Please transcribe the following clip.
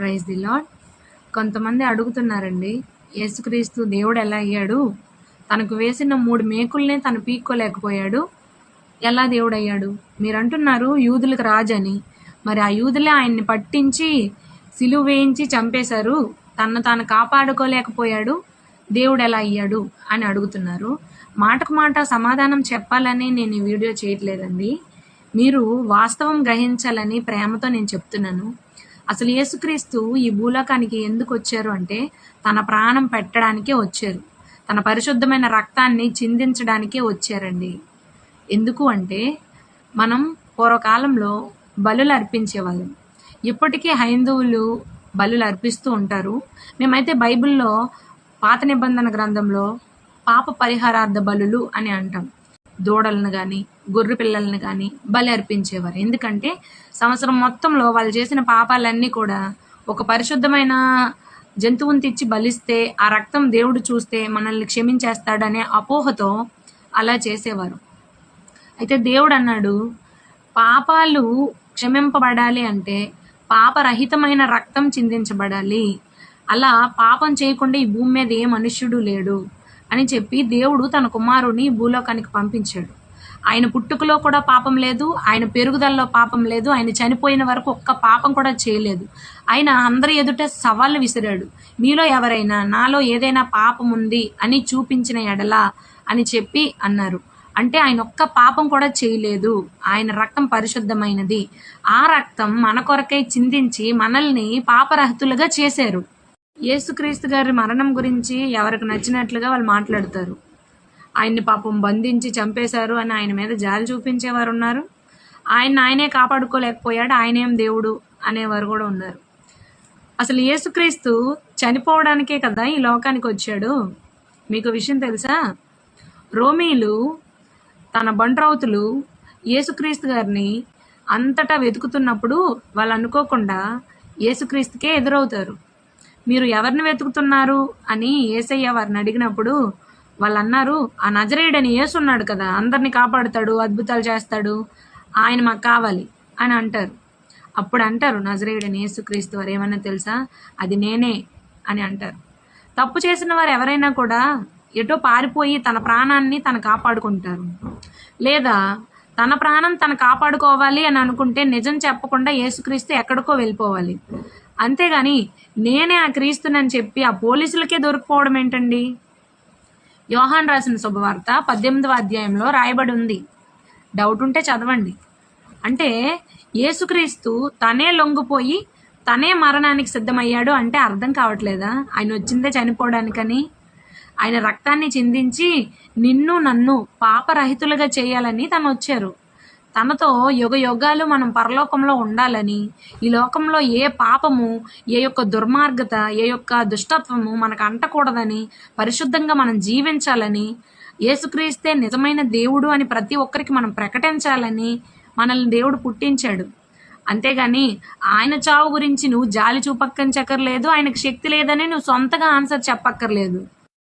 Praise the lord కొంతమంది అడుగుతున్నారండి యేసుక్రీస్తు దేవుడు ఎలా అయ్యాడు? తనకు వేసిన మూడు మేకుల్నే తను పీక్కోలేకపోయాడు. ఎలా దేవుడు అయ్యాడు? మీరు అంటున్నారు యూదులకు రాజని. మరి ఆ యూదులే ఆయన్ని పట్టించి సిలువ వేయించి చంపేశారు. తను తాను కాపాడుకోలేకపోయాడు. దేవుడు ఎలా అయ్యాడు అని అడుగుతున్నారు. మాటకు మాట సమాధానం చెప్పాలని నేను ఈ వీడియో చేయట్లేదండి. మీరు వాస్తవం గ్రహించాలని ప్రేమతో నేను చెప్తున్నాను. అసలు యేసుక్రీస్తు ఈ భూలోకానికి ఎందుకు వచ్చారు అంటే తన ప్రాణం పెట్టడానికే వచ్చారు. తన పరిశుద్ధమైన రక్తాన్ని చిందించడానికే వచ్చారండి. ఎందుకు అంటే మనం పూర్వకాలంలో బలులు అర్పించేవాళ్ళం. ఇప్పటికీ హైందువులు బలులు అర్పిస్తూ ఉంటారు. మేమైతే బైబిల్లో పాత నిబంధన గ్రంథంలో పాప పరిహారార్థ బలులు అని అంటాం. దూడలను కానీ గొర్రె పిల్లలను కానీ బలి అర్పించేవారు. ఎందుకంటే సంవత్సరం మొత్తంలో వాళ్ళు చేసిన పాపాలన్నీ కూడా ఒక పరిశుద్ధమైన జంతువుని తెచ్చి బలిస్తే ఆ రక్తం దేవుడు చూస్తే మనల్ని క్షమించేస్తాడనే అపోహతో అలా చేసేవారు. అయితే దేవుడు అన్నాడు పాపాలు క్షమింపబడాలి అంటే పాపరహితమైన రక్తం చిందించబడాలి. అలా పాపం చేయకుండా ఈ భూమి మీద ఏ మనుష్యుడు లేడు. అని చెప్పి దేవుడు తన కుమారుని భూలోకానికి పంపించాడు. ఆయన పుట్టుకలో కూడా పాపం లేదు ఆయన పెరుగుదలలో పాపం లేదు ఆయన చనిపోయిన వరకు ఒక్క పాపం కూడా చేయలేదు. ఆయన అందరి ఎదుట సవాళ్ళు విసిరాడు. మీలో ఎవరైనా నాలో ఏదైనా పాపం ఉంది అని చూపించిన ఎడలా అని చెప్పి అన్నారు. అంటే ఆయన ఒక్క పాపం కూడా చేయలేదు. ఆయన రక్తం పరిశుద్ధమైనది. ఆ రక్తం మన కొరకై చిందించి మనల్ని పాపరహితులుగా చేశారు. యేసుక్రీస్తు గారి మరణం గురించి ఎవరికి నచ్చినట్లుగా వాళ్ళు మాట్లాడతారు. ఆయన్ని పాపం బంధించి చంపేశారు అని ఆయన మీద జాలి చూపించేవారు ఉన్నారు. ఆయన ఆయనే కాపాడుకోలేకపోయాడు ఆయనేం దేవుడు అనేవారు కూడా ఉన్నారు. అసలు యేసుక్రీస్తు చనిపోవడానికే కదా ఈ లోకానికి వచ్చాడు? మీకు విషయం తెలుసా? రోమీలు తన బండ్రౌతులు యేసుక్రీస్తు గారిని అంతటా వెతుకుతున్నప్పుడు వాళ్ళు అనుకోకుండా యేసుక్రీస్తుకే ఎదురవుతారు. మీరు ఎవరిని వెతుకుతున్నారు అని ఏసయ్య వారిని అడిగినప్పుడు వాళ్ళు అన్నారు ఆ నజరేయుడని ఏసున్నాడు కదా అందరిని కాపాడుతాడు అద్భుతాలు చేస్తాడు ఆయన మాకు కావాలి అని అంటారు. అప్పుడు అంటారు నజరేయుడని యేసుక్రీస్తు వారు ఏమన్నా తెలుసా? అది నేనే అని అంటారు. తప్పు చేసిన వారు ఎవరైనా కూడా ఎటో పారిపోయి తన ప్రాణాన్ని తను కాపాడుకుంటారు. లేదా తన ప్రాణం తను కాపాడుకోవాలి అని అనుకుంటే నిజం చెప్పకుండా యేసుక్రీస్తు ఎక్కడికో వెళ్ళిపోవాలి. అంతేగాని నేనే ఆ క్రీస్తునని చెప్పి ఆ పోలీసులకే దొరికిపోవడం ఏంటండి? యోహాన్ రాసిన శుభవార్త పద్దెనిమిదవ అధ్యాయంలో రాయబడి ఉంది. డౌట్ ఉంటే చదవండి. అంటే యేసుక్రీస్తు తనే లొంగిపోయి తనే మరణానికి సిద్ధమయ్యాడు అంటే అర్థం కావట్లేదా? ఆయన వచ్చిందే చనిపోవడానికని? ఆయన రక్తాన్ని చిందించి నిన్ను నన్ను పాపరహితులుగా చేయాలని తను వచ్చారు తనతో యుగ యుగాలు మనం పరలోకంలో ఉండాలని ఈ లోకంలో ఏ పాపము ఏ యొక్క దుర్మార్గత ఏ యొక్క దుష్టత్వము మనకు అంటకూడదని పరిశుద్ధంగా మనం జీవించాలని యేసుక్రీస్తే నిజమైన దేవుడు అని ప్రతి ఒక్కరికి మనం ప్రకటించాలని మనల్ని దేవుడు పుట్టించాడు. అంతేగాని ఆయన చావు గురించి నువ్వు జాలి చూపక్కని చక్కర్లేదు ఆయనకు శక్తి లేదని నువ్వు సొంతగా ఆన్సర్ చెప్పక్కర్లేదు.